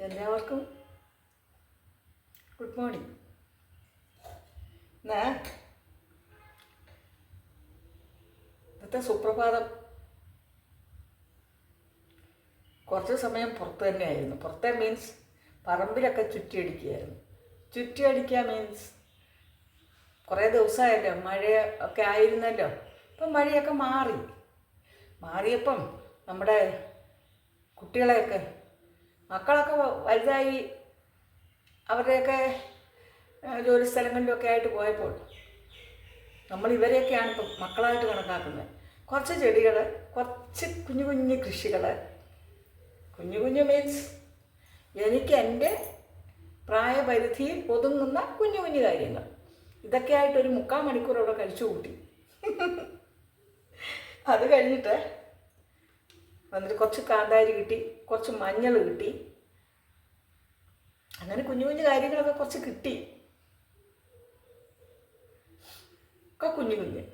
എല്ലാവർക്കും good morning. ഇന്നത്തെ സുപ്രഭാതം. കുറച്ച് സമയം പുറത്ത് തന്നെയായിരുന്നു. പുറത്തെ മീൻസ് പറമ്പിലൊക്കെ ചുറ്റിയടിക്കുകയായിരുന്നു. ചുറ്റിയടിക്കുക മീൻസ് കുറേ ദിവസമായല്ലോ മഴ ഒക്കെ ആയിരുന്നല്ലോ. ഇപ്പം മഴയൊക്കെ മാറി. മാറിയപ്പം നമ്മുടെ കുട്ടികളെയൊക്കെ മക്കളൊക്കെ വലുതായി അവരുടെയൊക്കെ ജോലി സ്ഥലങ്ങളിലൊക്കെ ആയിട്ട് പോയപ്പോൾ നമ്മൾ ഇവരെയൊക്കെയാണ് ഇപ്പം മക്കളായിട്ട് കണക്കാക്കുന്നത്. കുറച്ച് ചെടികൾ കുറച്ച് കുഞ്ഞു കുഞ്ഞു കൃഷികൾ കുഞ്ഞു കുഞ്ഞു മീൻസ് എനിക്ക് എന്റെ പ്രായപരിധിയിൽ ഒതുങ്ങുന്ന കുഞ്ഞു കുഞ്ഞു കാര്യങ്ങൾ. ഇതൊക്കെ ആയിട്ട് ഒരു മുക്കാൽ മണിക്കൂർ അവിടെ കഴിച്ചു കൂട്ടി. അത് കഴിഞ്ഞിട്ട് വന്നിട്ട് കുറച്ച് കാന്താരി കിട്ടി കുറച്ച് മഞ്ഞൾ കിട്ടി. അങ്ങനെ കുഞ്ഞു കുഞ്ഞു കാര്യങ്ങളൊക്കെ കുറച്ച് കിട്ടി. ഒക്കെ കുഞ്ഞു കുഞ്ഞ്.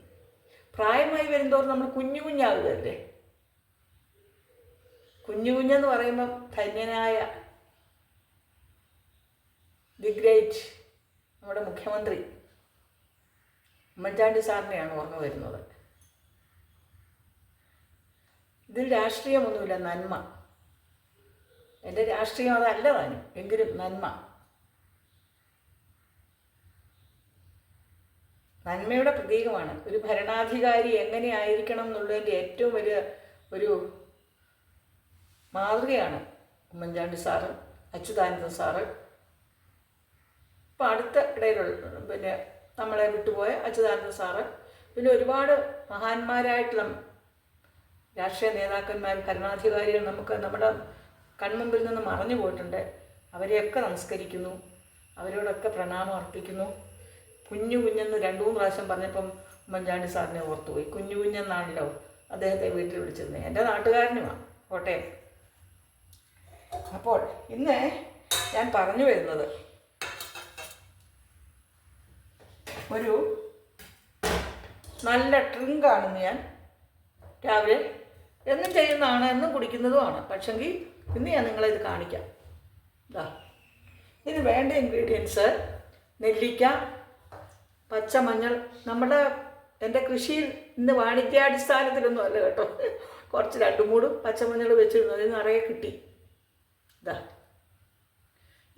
പ്രായമായി വരുന്നതോറും നമ്മൾ കുഞ്ഞു കുഞ്ഞാകുകയല്ലേ? കുഞ്ഞു കുഞ്ഞെന്ന് പറയുമ്പം ധന്യനായ ദി ഗ്രേറ്റ് നമ്മുടെ മുഖ്യമന്ത്രി ഉമ്മൻചാണ്ടി സാറിനെയാണ് ഓർമ്മ വരുന്നത്. ഇതിൽ രാഷ്ട്രീയമൊന്നുമില്ല നന്മ. എന്റെ രാഷ്ട്രീയം അതല്ല താനും എങ്കിലും നന്മ. നന്മയുടെ പ്രതീകമാണ്. ഒരു ഭരണാധികാരി എങ്ങനെയായിരിക്കണം എന്നുള്ളതിന്റെ ഏറ്റവും വലിയ ഒരു മാതൃകയാണ് ഉമ്മൻചാണ്ടി സാറ് അച്യുതാനന്ദ സാറ്. ഇപ്പം അടുത്ത ഇടയിലുള്ള പിന്നെ നമ്മളെ വിട്ടുപോയ അച്യുതാനന്ദ സാറ്. പിന്നെ ഒരുപാട് മഹാന്മാരായിട്ടുള്ള രാഷ്ട്രീയ നേതാക്കന്മാർ ഭരണാധികാരികൾ നമുക്ക് നമ്മുടെ കൺമുമ്പിൽ നിന്ന് മറഞ്ഞു പോയിട്ടുണ്ട്. അവരെയൊക്കെ നമസ്കരിക്കുന്നു. അവരോടൊക്കെ പ്രണാമം അർപ്പിക്കുന്നു. കുഞ്ഞു കുഞ്ഞെന്ന് രണ്ടു മൂന്ന് പ്രാവശ്യം പറഞ്ഞപ്പം ഉമ്മൻചാണ്ടി സാറിനെ ഓർത്തുപോയി കുഞ്ഞു കുഞ്ഞെന്നാണല്ലോ അദ്ദേഹത്തെ വീട്ടിൽ വിളിച്ചിരുന്നത് എന്റെ നാട്ടുകാരനുമാണ് കോട്ടയം അപ്പോൾ ഇന്ന് ഞാൻ പറഞ്ഞു വരുന്നത് ഒരു നല്ല ഡ്രിങ്കാണെന്ന് ഞാൻ രാവിലെ എന്നും ചെയ്യുന്നതാണ് എന്നും കുടിക്കുന്നതുമാണ്. പക്ഷെങ്കിൽ ഇന്ന് ഞാൻ നിങ്ങളെ ഇത് കാണിക്കാം. ഇതാ ഇതിന് വേണ്ട ഇൻഗ്രീഡിയൻസ് നെല്ലിക്ക പച്ചമഞ്ഞൾ. നമ്മുടെ എന്റെ കൃഷിയിൽ ഇന്ന് വാണിജ്യാടിസ്ഥാനത്തിലൊന്നും അല്ല കേട്ടോ. കുറച്ച് രണ്ട് മൂടും പച്ചമഞ്ഞൾ വെച്ചിരുന്നു. അതിൽ നിറയെ കിട്ടി. ഇതാ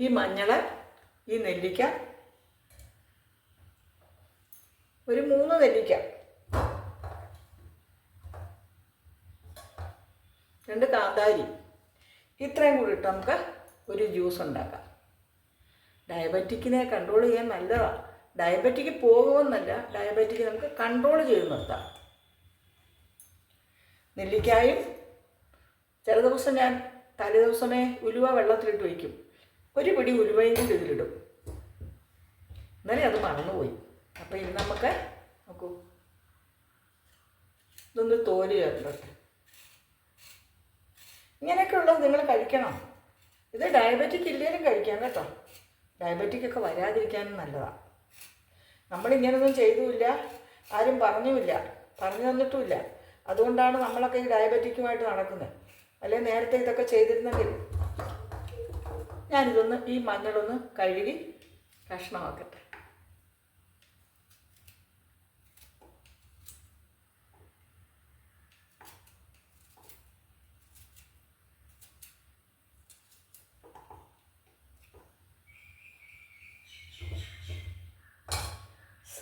ഈ മഞ്ഞൾ ഈ നെല്ലിക്ക. ഒരു മൂന്ന് നെല്ലിക്ക. രണ്ട് കാന്താരി. ഇത്രയും കൂടി ഇട്ട് നമുക്ക് ഒരു ജ്യൂസ് ഉണ്ടാക്കാം. ഡയബറ്റിക്കിനെ കൺട്രോൾ ചെയ്യാൻ നല്ലതാണ് ഡയബറ്റിക്ക് പോകുമെന്നല്ല ഡയബറ്റിക്ക് നമുക്ക് കൺട്രോൾ ചെയ്ത് നിർത്താം. നെല്ലിക്കായും ചില ദിവസം ഞാൻ തലേ ദിവസമേ ഉലുവ വെള്ളത്തിലിട്ട് വയ്ക്കും ഒരു പിടി ഉലുവയും കൂടി ഇതിലിടും. ഇന്നലെ അത് മറന്നുപോയി. അപ്പോൾ ഇന്ന് നമുക്ക് നോക്കൂ. ഇതൊന്ന് തോൽ ചേർത്തിട്ട് ഇങ്ങനെയൊക്കെ ഉള്ളത് നിങ്ങൾ കഴിക്കണം. ഇത് ഡയബറ്റിക് ഇല്ലേലും കഴിക്കാം കേട്ടോ. ഡയബറ്റിക് ഒക്കെ വരാതിരിക്കാനും നല്ലതാണ് നമ്മളിങ്ങനൊന്നും ചെയ്തുമില്ല. ആരും പറഞ്ഞുമില്ല. പറഞ്ഞു തന്നിട്ടുമില്ല. അതുകൊണ്ടാണ് നമ്മളൊക്കെ ഈ ഡയബറ്റിക്കുമായിട്ട് നടക്കുന്നത്. അല്ലെ? നേരത്തെ ഇതൊക്കെ ചെയ്തിരുന്നെങ്കിൽ ഞാനിതൊന്ന് ഈ മഞ്ഞളൊന്ന് കഴുകി കഷ്ണമാക്കട്ടെ.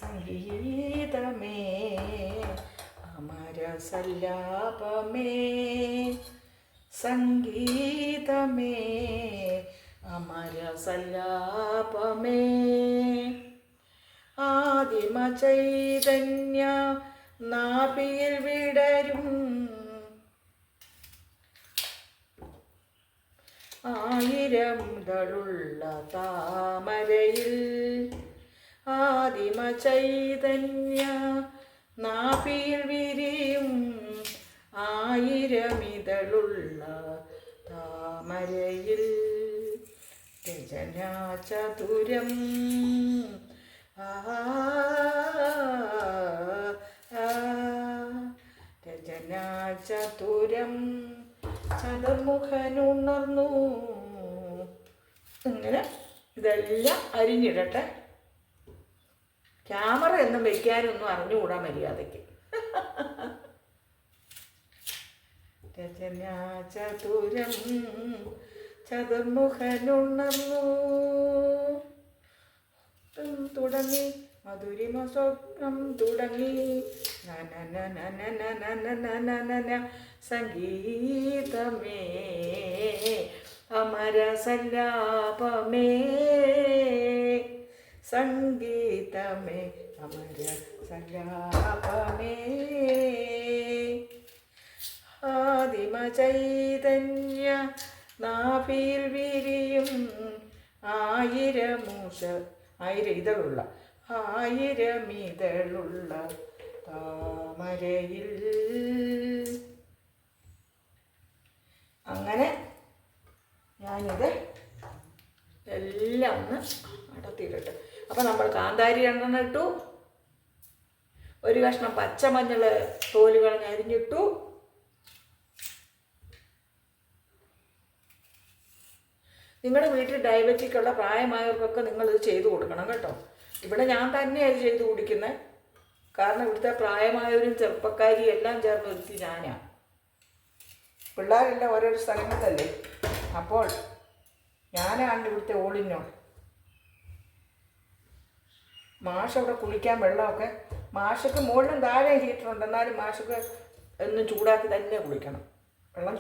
സംഗീതമേ അമരസല്ലാപമേ സംഗീതമേ അമരസല്ലാപമേ. ആദിമ ചൈതന്യ നാഭിയിൽ വിടരും. ആയിരം തളുള്ള താമരയിൽ ആദിമ ചൈതന്യ നാഭിയിൽ വിരിയും ആയിരമിതളുള്ള താമരയിൽ. രചനാചതുരം. രചനാചതുരം. ചതുർമുഖനുണർന്നു. ഇങ്ങനെ ഇതെല്ലാം അരിഞ്ഞിടട്ടെ. ക്യാമറ ഒന്നും വെക്കാനൊന്നും അറിഞ്ഞുകൂടാ മര്യാദയ്ക്ക്. ചതുരം ചതുർമുഖനുണർന്നു. തുടങ്ങി മധുരിമ സ്വപ്നം തുടങ്ങി. സംഗീതമേ അമരസല്ലാപമേ. സംഗീതമേ അമര സഗാപമേ ആദിമ ചൈതന്യ നാഭിയിൽ വിരിയും ആയിരമൂഷ ആയിരം ഇതളുള്ള ആയിരം താമരയിൽ. അങ്ങനെ ഞാനിത് എല്ലാം ഒന്ന് അടത്തിയിട്ടിട്ട് അപ്പം നമ്മൾ കാന്താരി എണ്ണ ഇട്ടു. ഒരു കഷ്ണം പച്ചമഞ്ഞൾ തോലുകൾ അരിഞ്ഞിട്ടു. നിങ്ങളുടെ വീട്ടിൽ ഡയബറ്റിക് ഉള്ള പ്രായമായവർക്കൊക്കെ നിങ്ങൾ ഇത് ചെയ്തു കൊടുക്കണം കേട്ടോ. ഇവിടെ ഞാൻ തന്നെയാണ് ചെയ്തു കുടിക്കുന്നത് കാരണം ഇവിടുത്തെ പ്രായമായവരും ചെറുപ്പക്കാരിയും എല്ലാം ചേർന്ന് ഒരുത്തി ഞാനാണ് പിള്ളേരെല്ലാം ഓരോരോ സ്ഥലങ്ങളിലല്ലേ? അപ്പോൾ ഞാനാണ് ഇവിടുത്തെ ഓളിനോൾ മാഷ് അവിടെ കുളിക്കാൻ വെള്ളമൊക്കെ. മാഷക്ക് മുകളിലും താഴെ ഹീറ്ററുണ്ട് എന്നാലും മാഷക്ക് എന്നും ചൂടാക്കി തന്നെ കുളിക്കണം. വെള്ളം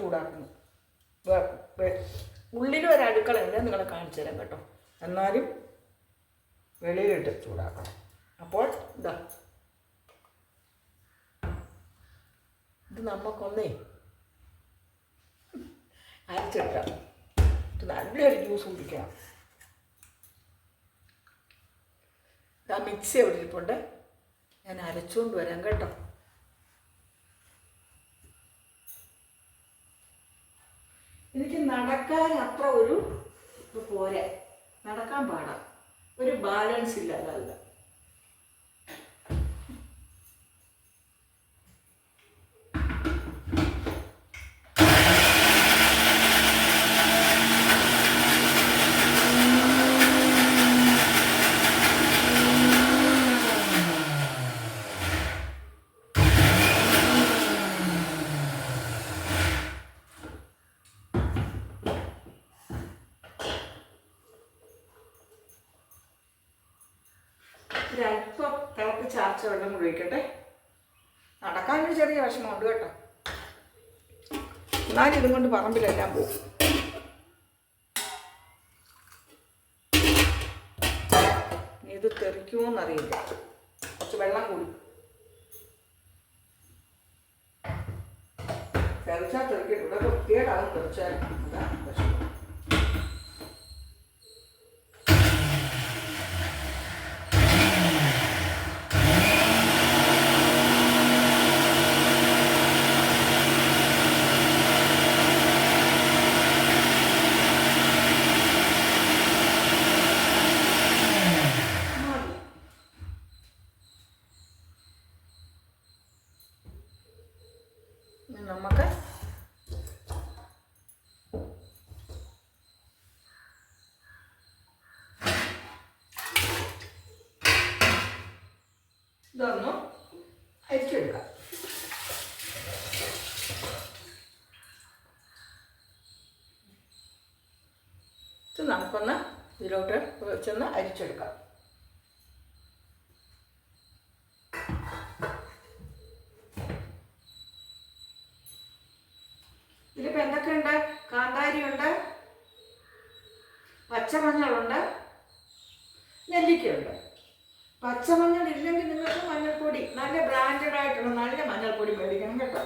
വേ- ഉള്ളിലും ഒരു അടുക്കളയുണ്ട് നിങ്ങളെ കാണിച്ചു തരാം കേട്ടോ. എന്നാലും വെളിയിലിട്ട് ചൂടാക്കണം. അപ്പോൾ ഇതാ ഇത് നമുക്കൊന്നേ അരച്ചെടുക്കാം. ഇത് നല്ലൊരു ജ്യൂസ് കുടിക്കണം ഇതാ മിക്സി അവിടെ ഇരിപ്പുണ്ട്. ഞാൻ അരച്ചുകൊണ്ട് വരാം കേട്ടോ. എനിക്ക് നടക്കാൻ അത്ര ഒരു പോരെ. നടക്കാൻ പാടാം. ഒരു ബാലൻസ് ഇല്ല അതല്ല ഒരല്പം തിളപ്പിച്ച് ആർച്ച വെള്ളം കൂടി ഒഴിക്കട്ടെ നടക്കാനൊരു ചെറിയ വിഷമമുണ്ട് കേട്ടോ എന്നാലും ഇതും കൊണ്ട് പറമ്പിലെല്ലാം പോകും ഇത് തെറിക്കുമോന്നറിയില്ല കുറച്ച് വെള്ളം കൂടി. തെറിച്ചാൽ തെറിക്കട്ടെ ഇവിടെ വൃത്തികേടാകും തെറിച്ചാൽ. അതാണ് മതി ഇനി നമുക്ക് ഇതൊന്ന് അരിച്ചെടുക്കാം. ഇത് നമുക്കൊന്ന് ഇതിലോട്ട് വെച്ചൊന്ന് അരിച്ചെടുക്കാം ഇതിലിപ്പോൾ എന്തൊക്കെയുണ്ട് കാന്താരിയുണ്ട് പച്ചമഞ്ഞളുണ്ട് നെല്ലിക്കയുണ്ട് പച്ചമഞ്ഞൾ ഇല്ലെങ്കിൽ നിങ്ങൾക്ക് മഞ്ഞൾപ്പൊടി നല്ല ബ്രാൻഡഡ് ആയിട്ടുള്ള നല്ല മഞ്ഞൾപ്പൊടി മേടിക്കണം കേട്ടോ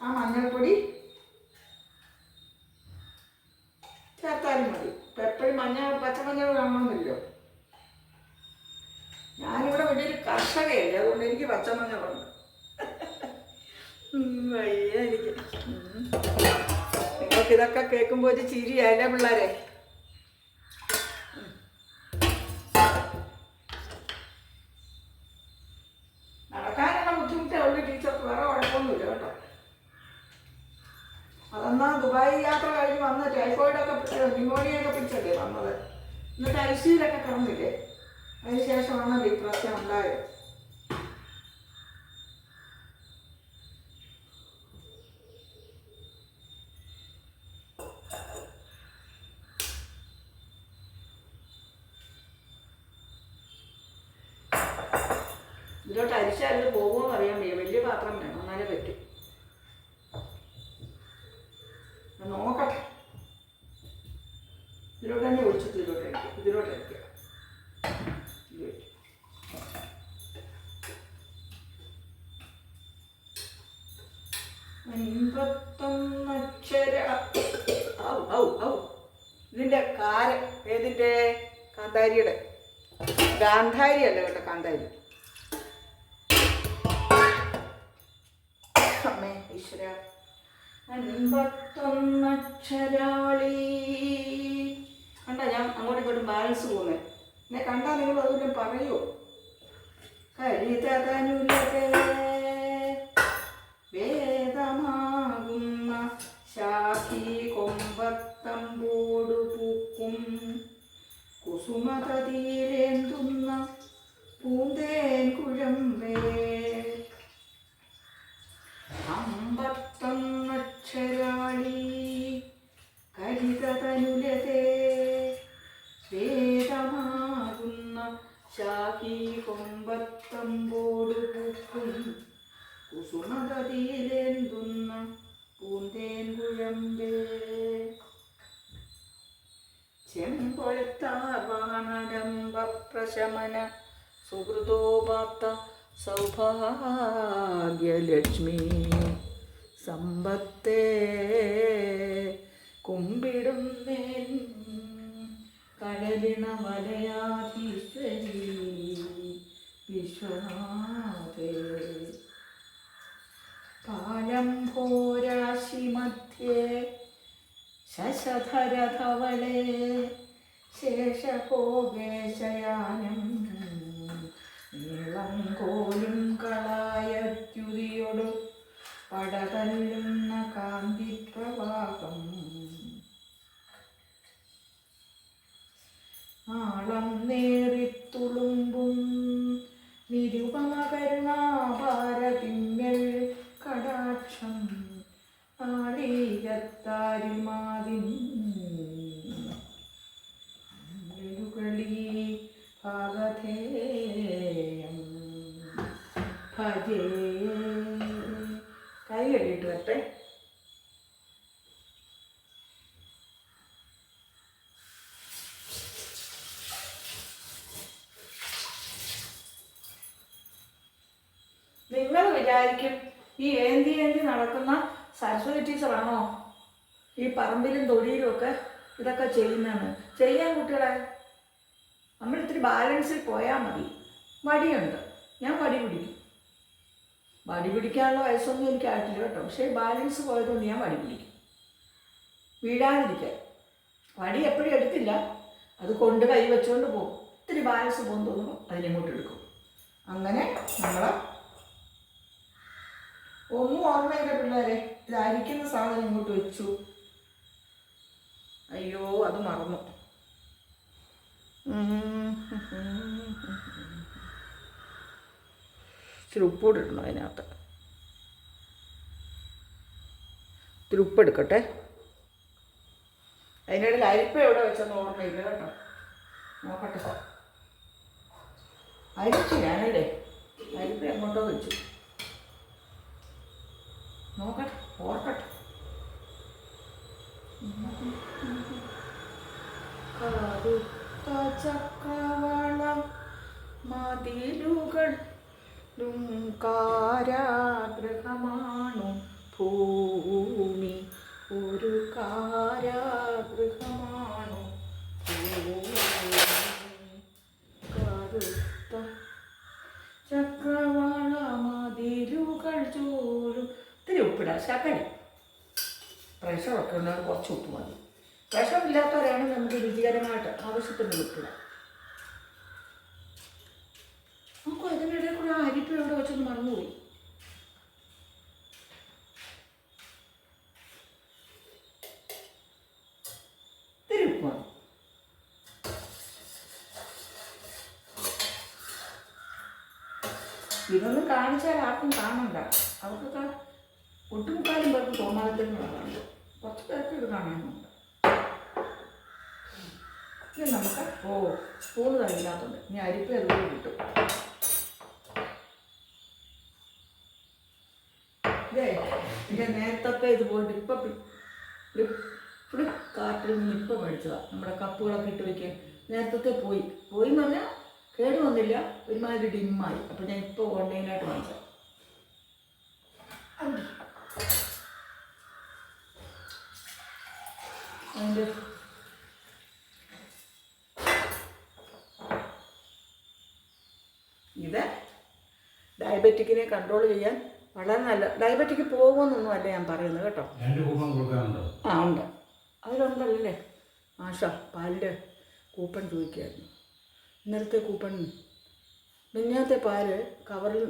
ആ മഞ്ഞൾപ്പൊടി ചേർത്താലും മതി ഇപ്പം എപ്പോഴും മഞ്ഞൾ പച്ചമഞ്ഞൾ കാണണമെന്നില്ലോ ഞാനിവിടെ വലിയൊരു കർഷകയല്ലേ? അതുകൊണ്ട് എനിക്ക് പച്ചമഞ്ഞളുണ്ട് വയ്യ. നിങ്ങൾക്ക് ഇതൊക്കെ കേൾക്കുമ്പോൾ ഒരു ചിരിയല്ലേ പിള്ളേരെ. നടക്കാനുള്ള ബുദ്ധിമുട്ടേ ഉള്ളൂ ടീച്ചർക്ക്. വേറെ കുഴപ്പമൊന്നുമില്ല കേട്ടോ. അതെന്നാ ദുബായ് യാത്ര കഴിഞ്ഞ് വന്ന് ടൈഫോയിഡൊക്കെ ന്യൂമോണിയൊക്കെ പിടിച്ചല്ലേ വന്നത്? എന്നിട്ട് ഐ സിയിലൊക്കെ കിടന്നില്ലേ? അതിന് ശേഷമാണ് പ്രശ്നം ഉണ്ടായത് ഇതിലോട്ട് അരിച്ചാലും പോകുമെന്ന് അറിയാൻ വയ്യ. വലിയ പാത്രം വേണം. എന്നാലേ പറ്റും. ഈശ്വര. അൻപത്തൊന്നക്ഷരാളി കണ്ട ഞാൻ അങ്ങോട്ടും ഇങ്ങോട്ടും ബാലൻസ് പോകുന്നത് എന്നെ കണ്ടാൽ നിങ്ങൾ അതുപോലെ പറയൂ. കരിതനുലകേ വേദമാകുന്ന ശാഖി കൊമ്പത്തമ്പോടു പൂക്കും. കുസുമതീരേന്തുന്ന പൂന്തേൻ കുഴമ്പേ കൊമ്പത്തമ്പോടു പൂക്കും. കുസുമതീരേന്തുന്ന പൂന്തേൻ കുഴമ്പേ ചെമ്പൊഴുത്താർവാണടംബ പ്രശമന സുഹൃതോപാത്ത സൗഭാഗ്യലക്ഷ്മി. സമ്പത്തേ കുമ്പിടുന്നേൻ കടലിണ മലയാധീശ്വരി വിശ്വനാഥേ മധ്യേ ശശധരധവളേ ശേഷകോകേശയാനം നീളം കോലും കളായദ്യുതിയൊടു പടതല്ലുന്ന കാന്തിപ്രവാഹം. ആളം നേറിത്തുളുമ്പും നിരുപമ കരുണാഭാരതിമ്മൽ കടാക്ഷം ആളീകത്താരിമാതിൻ കളി വിചാരിക്കും. ഈ ഏന്തി ഏന്തി നടക്കുന്ന സരസ്വതി ടീച്ചറാണോ? ഈ പറമ്പിലും തൊടിയിലും ഒക്കെ ഇതൊക്കെ ചെയ്യുന്നതെന്ന് ചെയ്യാൻ കുട്ടികളെ. നമ്മൾ ഇത്തിരി ബാലൻസിൽ പോയാൽ മതി. വടിയുണ്ട് ഞാൻ വടി പിടിക്കും. വടി പിടിക്കാനുള്ള വയസ്സൊന്നും എനിക്ക് ആയിട്ടില്ല കേട്ടോ. പക്ഷേ ബാലൻസ് പോയതുകൊണ്ട് ഞാൻ വടി പിടിക്കും. വീഴാതിരിക്കാൻ. വടി എപ്പോഴും എടുത്തില്ല. അത് കൊണ്ട് കൈ വെച്ചുകൊണ്ട് പോകും. ഇത്തിരി ബാലൻസ് പോകും തോന്നുമ്പോൾ അതിനിങ്ങോട്ട് എടുക്കും. അങ്ങനെ നമ്മൾ ഒന്നും ഓർമ്മയില്ല പിള്ളേരെ. ഇത് സാധനം ഇങ്ങോട്ട് വെച്ചു. അയ്യോ അത് മറന്നു. ഇച്ചിരി ഉപ്പൂടെ ഇടണം അതിനകത്ത്? ഇത്തിരി ഉപ്പെടുക്കട്ടെ. അതിനിടയിൽ അരിപ്പ എവിടെ വെച്ചെന്ന് ഓർമ്മയില്ല കേട്ടോ. നോക്കട്ടെ. അരിച്ചു ഞാനല്ലേ അരിപ്പ എങ്ങോട്ടോ വെച്ചു. നോക്കട്ടെ ഓർക്കട്ടെ. കറുത്ത ചക്രവളം മതിലുകൾ കാരാഗ്രഹമാണു ഭൂമി ഒരു കാരാഗ്രഹമാണു മനസ്സിലാക്കണേ പ്രഷറൊക്കെ ഉള്ളവർ കുറച്ച് ഉപ്പ് മതി. പ്രഷറില്ലാത്തവരാണ് നമുക്ക് രുചികരമായിട്ട് ആവശ്യത്തിന് കിട്ടുക. നമുക്ക് അതിനിടയിൽ കൂടെ ആ അരിപ്പ് ഇവിടെ വെച്ചൊന്ന് മറന്നുപോയി. തിരുപ്പാണ് കാണിച്ചാൽ ആർക്കും കാണണ്ട. അവർക്കൊക്കെ ഒട്ടുമുക്കാലും പേർക്ക് തോന്നാതിരുന്നതാണ് കുറച്ച് പേർക്ക് ഇത് കാണാനുണ്ട്. ഇനി നമുക്ക് ഓ സ്പൂൺ തന്നില്ലാത്തതുണ്ട് ഇനി അരിപ്പ് അതുപോലെ കിട്ടും. ഇതേ എന്റെ നേരത്തെ ഇതുപോലെ ഇപ്പം ഫ്ലിപ്കാർട്ടിൽ നിന്ന് ഇപ്പം മേടിച്ചതാണ് നമ്മുടെ കപ്പുകളൊക്കെ ഇട്ട് വയ്ക്കുക നേരത്തെ പോയി. പോയി എന്ന് പറഞ്ഞാൽ കേട് വന്നില്ല. ഒരുമാതിരി ഡിമ്മായി. അപ്പം ഞാൻ ഇപ്പോൾ ഓൺലൈനായിട്ട് വാങ്ങിച്ചത്. അതിന്റെ ഇത് ഡയബറ്റിക്കിനെ കൺട്രോൾ ചെയ്യാൻ വളരെ നല്ല ഡയബറ്റിക്ക് പോകുമെന്നൊന്നും അല്ല ഞാൻ പറയുന്നത് കേട്ടോ. ആ ഉണ്ട്. അതിലുണ്ടല്ലേ? ആഷ പാലിന്റെ കൂപ്പൺ ചോദിക്കായിരുന്നു ഇന്നലത്തെ കൂപ്പൺ മിന്നാത്തെ പാൽ കവറിൽ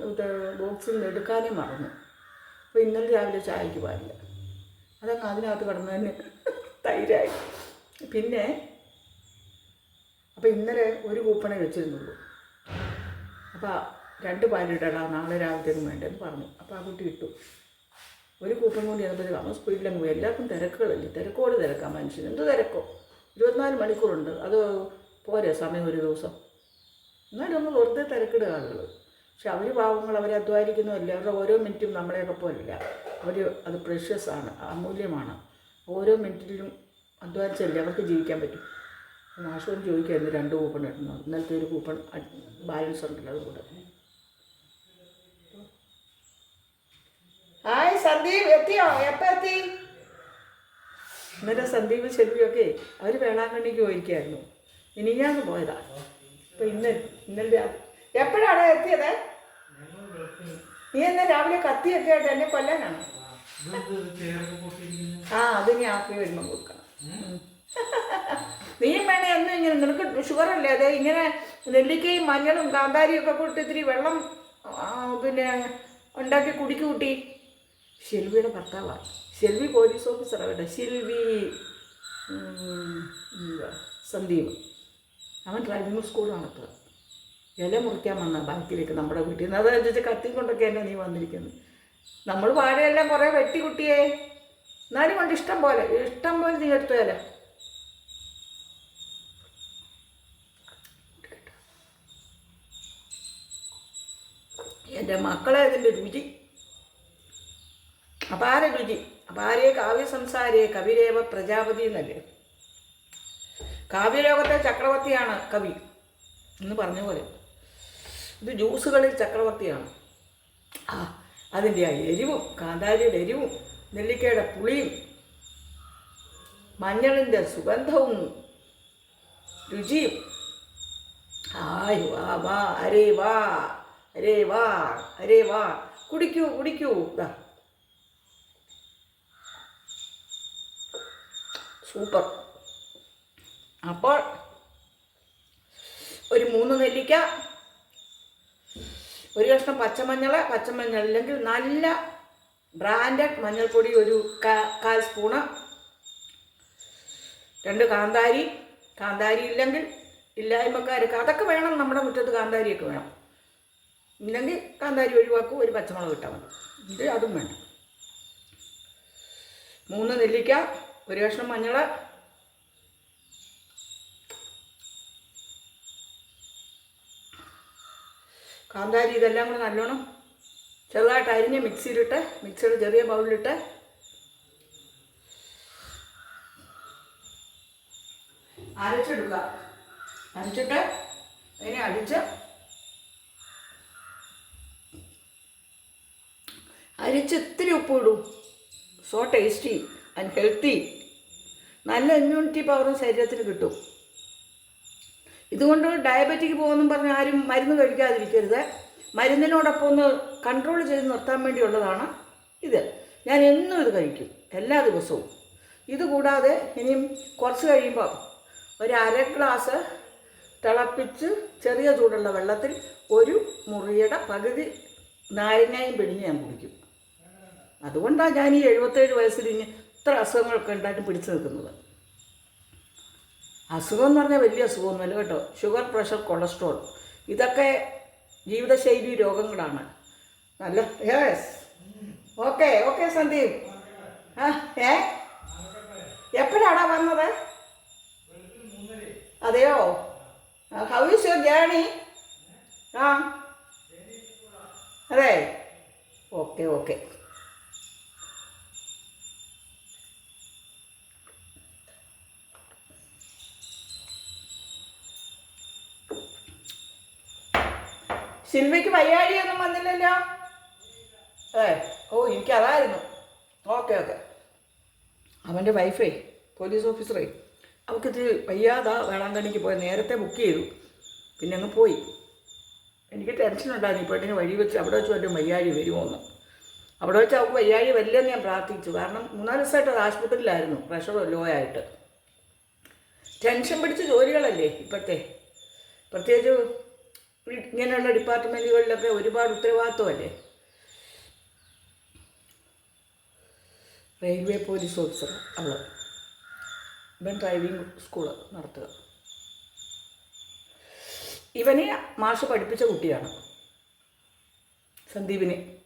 ബോക്സിൽ നിന്ന് എടുക്കാനേ മറന്നു. അപ്പോൾ ഇന്നലെ രാവിലെ ചായക്ക് പാലില്ല. അതങ്ങ് അതിനകത്ത് കിടന്ന് തന്നെ തൈരായി. പിന്നെ അപ്പോൾ ഇന്നലെ ഒരു കൂപ്പണേ വെച്ചിരുന്നുള്ളൂ. അപ്പോൾ രണ്ട് പാലിടടാ നാളെ രാവിലത്തേക്കും വേണ്ടെന്ന് പറഞ്ഞു. അപ്പോൾ ആ കുട്ടി ഇട്ടു ഒരു കൂപ്പൺ കൂടി അതുപോലെ നമ്മൾ സ്പീഡിലങ്ങ് പോയി. എല്ലാവർക്കും തിരക്കുകളല്ലേ? തിരക്കോട് തിരക്കാം മനുഷ്യൻ എന്ത് തിരക്കോ? ഇരുപത്തിനാല് മണിക്കൂറുണ്ട്. അത് പോരെ സമയം ഒരു ദിവസം. എന്നാലും ഒന്ന് വെറുതെ തിരക്കിടുക ആളുകൾ പക്ഷെ അവർ പാവങ്ങൾ അവർ അധ്വാനിക്കുന്നതല്ല. അവരുടെ ഓരോ മിനിറ്റും നമ്മളെയൊക്കെ പോലല്ല അവർ അത് പ്രഷ്യസ് ആണ് അമൂല്യമാണ്. ഓരോ മിനിറ്റിലും അധ്വാനിച്ചല്ലേ അവർക്ക് ജീവിക്കാൻ പറ്റും. മാഷോട് ചോദിക്കായിരുന്നു രണ്ട് കൂപ്പൺ ഇടുന്നു ഇന്നലത്തെ ഒരു കൂപ്പൺ ബാലൻസ് ഉണ്ടല്ലോ അതുകൂടെ. ഹായ് സന്ദീപ് എത്തിയോ? എപ്പോൾ എത്തി? ഇന്നലെ സന്ദീപ് ചെല്ലിയൊക്കെ അവർ വേളാങ്കണ്ണിക്ക് പോയിരിക്കായിരുന്നു ഇനി ഞാൻ പോയതാ. ഇപ്പൊ ഇന്ന് ഇന്നലെ എപ്പോഴാണ് എത്തിയത്? നീ എന്നാ രാവിലെ കത്തിയൊക്കെ ആയിട്ട് എന്നെ കൊല്ലാനാണോ? ആ അത് ഞാൻ ആക്കി വരുമ്പോൾ കൊടുക്കണം. നീ വേണേ എന്നും ഇങ്ങനെ നിനക്ക് ഷുഗർ അല്ലേ? അതെ ഇങ്ങനെ നെല്ലിക്കയും മഞ്ഞളും കാന്താരിയും ഒക്കെ കൂട്ടി ഇത്തിരി വെള്ളം പിന്നെ ഉണ്ടാക്കി കുടിക്ക് കൂട്ടി. ഷെൽവിയുടെ ഭർത്താവാണ് ഷെൽവി പോലീസ് ഓഫീസറാണ് കേട്ടോ ഷെൽവി സന്ദീപ്. അവൻ ഡ്രൈവിംഗ് സ്കൂൾ നടത്തുക ഇല മുറിക്കാൻ വന്ന ബാക്കിലേക്ക് നമ്മുടെ വീട്ടിൽ നിന്ന്. അതനുസരിച്ച് കത്തി കൊണ്ടൊക്കെ എന്നെ നീ വന്നിരിക്കുന്നത്. നമ്മൾ വാഴയെല്ലാം കുറേ വെട്ടി കുട്ടിയേ. എന്നാലും കൊണ്ട് ഇഷ്ടം പോലെ ഇഷ്ടം പോലെ നീ എടുത്തുതരാ എന്റെ മക്കളെ അതിന്റെ രുചി. അപാര രുചി. അപാരേ കാവ്യ സംസാരേ കവിരേവ പ്രജാപതി എന്നല്ലേ. കാവ്യലോകത്തെ ചക്രവർത്തിയാണ് കവി എന്ന് പറഞ്ഞ പോലെ. ഇത് ജ്യൂസുകളിൽ ചക്രവർത്തിയാണ്. ആ അതിന്റെ ആ എരിവും കാന്താരിയുടെ എരിവും നെല്ലിക്കയുടെ പുളിയും മഞ്ഞളിന്റെ സുഗന്ധവും രുചിയും. ആയ് വാ വാ അരേ വാ അരേ വാ അരേ വാ. കുടിക്കൂ കുടിക്കൂ. സൂപ്പർ. അപ്പോൾ ഒരു മൂന്ന് നെല്ലിക്ക ഒരു കഷ്ണം പച്ചമഞ്ഞൾ പച്ചമഞ്ഞൾ അല്ലെങ്കിൽ നല്ല ബ്രാൻഡഡ് മഞ്ഞൾപ്പൊടി ഒരു കാൽ സ്പൂണ്. രണ്ട് കാന്താരി. കാന്താരി ഇല്ലെങ്കിൽ ഇല്ലായ്മക്കാർക്ക് അതൊക്കെ വേണം. നമ്മുടെ മുറ്റത്ത് കാന്താരിയൊക്കെ വേണം. ഇല്ലെങ്കിൽ കാന്താരി ഒഴിവാക്കും ഒരു പച്ചമുളക് ഇട്ടാൽ മതി. ഇത് അതും വേണം. മൂന്ന് നെല്ലിക്ക ഒരു കഷ്ണം മഞ്ഞൾ കാന്താരി ഇതെല്ലാം കൂടെ നല്ലോണം ചെറുതായിട്ട് അരിഞ്ഞ് മിക്സിയിലിട്ട് മിക്സിയുടെ ചെറിയ ബൗളിലിട്ട്. അരച്ചെടുക്കുക. അരച്ചിട്ട് അതിനെ അടിച്ച് അരിച്ച് ഇത്തിരി ഉപ്പ് ഇടും. സോ ടേസ്റ്റി ആൻഡ് ഹെൽത്തി നല്ല ഇമ്മ്യൂണിറ്റി പവറും ശരീരത്തിന് കിട്ടും. ഇതുകൊണ്ട് ഡയബറ്റിക് പോകുമെന്നും പറഞ്ഞ് ആരും മരുന്ന് കഴിക്കാതിരിക്കരുത്. മരുന്നിനോടൊപ്പം ഒന്ന് കൺട്രോൾ ചെയ്ത് നിർത്താൻ വേണ്ടിയുള്ളതാണ് ഇത്. ഞാൻ എന്നും ഇത് കഴിക്കും എല്ലാ ദിവസവും. ഇതുകൂടാതെ ഇനിയും കുറച്ച് കഴിയുമ്പോൾ ഒരു അര ഗ്ലാസ് തിളപ്പിച്ച് ചെറിയ ചൂടുള്ള വെള്ളത്തിൽ ഒരു മുറിയുടെ പകുതി നാരങ്ങയും പിടിഞ്ഞ് ഞാൻ കുടിക്കും. അതുകൊണ്ടാണ് ഞാൻ ഈ എഴുപത്തേഴ് വയസ്സിൽ ഇനി ഇത്ര അസുഖങ്ങളൊക്കെ ഉണ്ടായിട്ട് പിടിച്ചു നിൽക്കുന്നത്. അസുഖം എന്ന് പറഞ്ഞാൽ വലിയ അസുഖമൊന്നുമല്ല കേട്ടോ. ഷുഗർ പ്രഷർ കൊളസ്ട്രോൾ ഇതൊക്കെ ജീവിതശൈലി രോഗങ്ങളാണ്. നല്ല യെസ് ഓക്കെ ഓക്കെ സന്ദീപ്. ആ ഏ? എപ്പോഴാടാ വന്നത്? അതെയോ? ഹൗ ഇസ് യുവർ ജേണി ആ. അതെ. ഓക്കെ ഓക്കെ സിൽവയ്ക്ക് വയ്യാഴിയൊന്നും വന്നില്ലല്ലോ? ഏ ഓ എനിക്കതായിരുന്നു. Okay okay. അവന്റെ വൈഫേ പോലീസ് ഓഫീസറേ അവൾക്കിത് വയ്യാതാ വേളാങ്കണ്ണിക്ക് പോയി. നേരത്തെ ബുക്ക് ചെയ്തു. പിന്നെ അങ്ങ് പോയി. എനിക്ക് ടെൻഷൻ ഉണ്ടായിരുന്നു. ഈ പെണ്ണിന് വഴി വെച്ച് അവിടെ വെച്ച് വല്ലതും വയ്യാഴി വരുമോ എന്ന്. അവിടെ വെച്ച് അവൾക്ക് വയ്യാഴി വരില്ലെന്ന് ഞാൻ പ്രാർത്ഥിച്ചു. കാരണം മൂന്നാൽ ദിവസമായിട്ട് അത് ആശുപത്രിയിലായിരുന്നു. പ്രഷർ ലോ ആയിട്ട്. ടെൻഷൻ പിടിച്ച ജോലികളല്ലേ ഇപ്പോഴത്തെ പ്രത്യേകിച്ച് ഇങ്ങനെയുള്ള ഡിപ്പാർട്ട്മെന്റുകളിലൊക്കെ ഒരുപാട് ഉത്തരവാദിത്വമല്ലേ? റെയിൽവേ പോലീസ് ഓഫീസർ അവൾ ഇവൻ ഡ്രൈവിംഗ് സ്കൂൾ നടത്തുക. ഇവനെ മാഷ് പഠിപ്പിച്ച കുട്ടിയാണ്. സന്ദീപിനെ.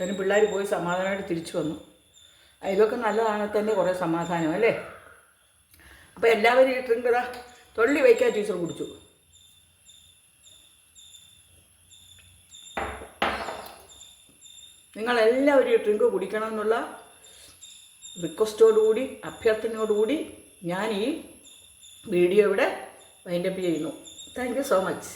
അതിന് പിള്ളേർ പോയി സമാധാനമായിട്ട് തിരിച്ചു വന്നു. അതിലൊക്കെ നല്ലതാണ് തന്നെ കുറേ സമാധാനം അല്ലേ? അപ്പോൾ എല്ലാവരും ഈ ഡ്രിങ്ക് തൊള്ളി വയ്ക്കാൻ ടീച്ചർ കുടിച്ചു. നിങ്ങളെല്ലാവരും ഈ ഡ്രിങ്ക് കുടിക്കണം എന്നുള്ള റിക്വസ്റ്റോടുകൂടി അഭ്യർത്ഥനയോടുകൂടി ഞാൻ ഈ വീഡിയോ ഇവിടെ വൈൻഡപ്പ് ചെയ്യുന്നു. Thank you so much